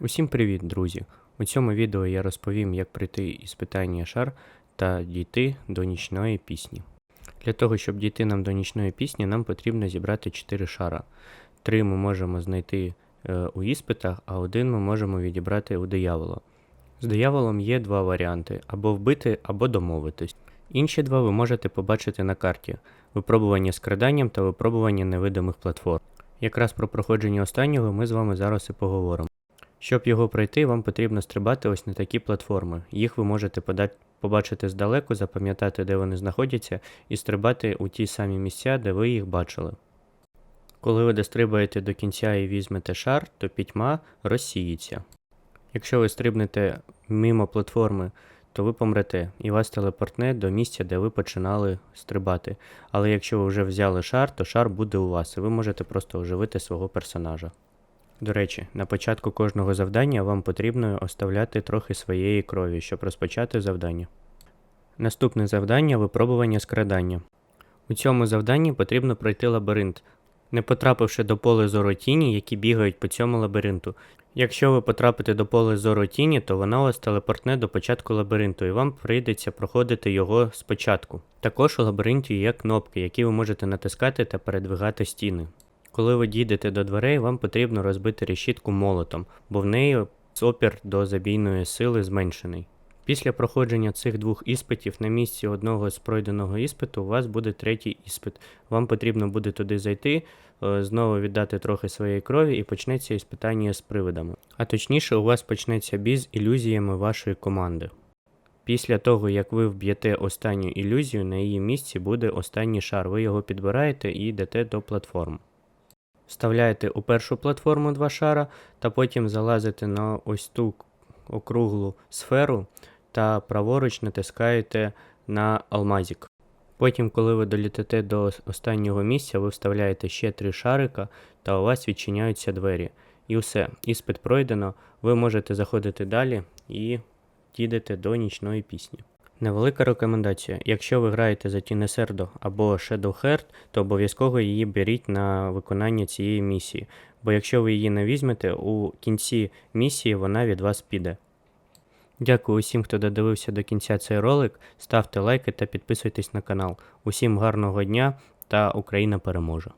Усім привіт, друзі! У цьому відео я розповім, як пройти іспитання шар та дійти до нічної пісні. Для того, щоб дійти нам до нічної пісні, нам потрібно зібрати 4 шара. Три ми можемо знайти е, у іспитах, а один ми можемо відібрати у диявола. З дияволом є два варіанти: або вбити, або домовитись. Інші два ви можете побачити на карті: випробування скраданням та випробування невидимих платформ. Якраз про проходження останнього ми з вами зараз і поговоримо. Щоб його пройти, вам потрібно стрибати ось на такі платформи. Їх ви можете пода- побачити здалеку, запам'ятати, де вони знаходяться, і стрибати у ті самі місця, де ви їх бачили. Коли ви дострибаєте до кінця і візьмете шар, то пітьма розсіється. Якщо ви стрибнете мимо платформи, то ви помрете і вас телепортне до місця, де ви починали стрибати. Але якщо ви вже взяли шар, то шар буде у вас, і ви можете просто оживити свого персонажа. До речі, на початку кожного завдання вам потрібно оставляти трохи своєї крові, щоб розпочати завдання. Наступне завдання випробування скрадання. У цьому завданні потрібно пройти лабіринт, не потрапивши до поля зору тіні, які бігають по цьому лабіринту. Якщо ви потрапите до поля зору тіні, то вона вас телепортне до початку лабіринту, і вам прийдеться проходити його спочатку. Також у лабіринті є кнопки, які ви можете натискати та передвигати стіни. Коли ви дійдете до дверей, вам потрібно розбити решітку молотом, бо в неї опір до забійної сили зменшений. Після проходження цих двох іспитів на місці одного з пройденого іспиту у вас буде третій іспит. Вам потрібно буде туди зайти, е, знову віддати трохи своєї крові і почнеться іспитання з привидами. А точніше, у вас почнеться бій з ілюзіями вашої команди. Після того, як ви вб'єте останню ілюзію, на її місці буде останній шар. Ви його підбираєте і йдете до платформ. Вставляєте у першу платформу два шара, та потім залазите на ось ту округлу сферу та праворуч натискаєте на алмазик. Потім, коли ви долітите до останнього місця, ви вставляєте ще три шарика, та у вас відчиняються двері. І все, іспит пройдено, ви можете заходити далі і дійдете до нічної пісні. Невелика рекомендація. Якщо ви граєте за Тінесердо або Shadow Heart, то обов'язково її беріть на виконання цієї місії. Бо якщо ви її не візьмете, у кінці місії вона від вас піде. Дякую усім, хто додивився до кінця цей ролик. Ставте лайки та підписуйтесь на канал. Усім гарного дня та Україна переможе!